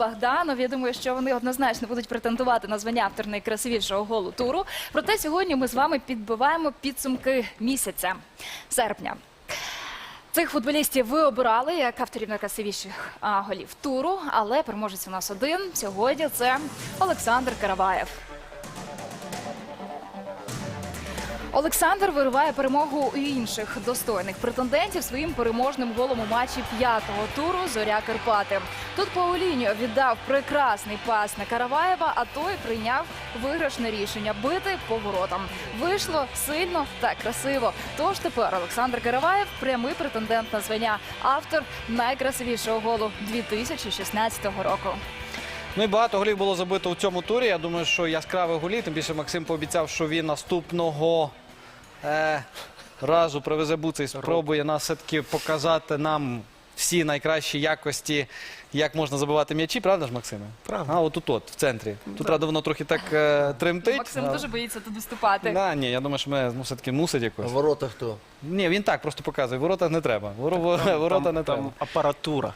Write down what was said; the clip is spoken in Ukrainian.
Богданов. Я думаю, що вони однозначно будуть претендувати на звання автор найкрасивішого голу туру. Проте сьогодні ми з вами підбиваємо підсумки місяця серпня. Цих футболістів ви обирали як авторів найкрасивіших голів туру, але переможець у нас один. Сьогодні це Олександр Караваєв. Олександр вириває перемогу у інших достойних претендентів своїм переможним голом у матчі п'ятого туру Зоря Карпати. Тут Пауліньо віддав прекрасний пас на Караваєва, а той прийняв виграшне рішення бити по воротам. Вийшло сильно та красиво. Тож тепер Олександр Караваєв прямий претендент на звання автор найкрасивішого голу 2016 року. Ну і багато голів було забито у цьому турі. Я думаю, що яскраві голі. Тим більше Максим пообіцяв, що він наступного е, разу привезе буци і спробує нас все-таки показати нам всі найкращі якості, як можна забивати м'ячі, правда ж, Максиме? Правда. А, от тут, в центрі. Тут, правда, воно трохи так е, тремтить. Максим дуже боїться туди ступати. Да, ні, я думаю, що ми ну, все-таки мусить А якось. ворота хто? Ні, він так просто показує. Ворота не треба. Воро- Ворота там, не треба. там апаратура.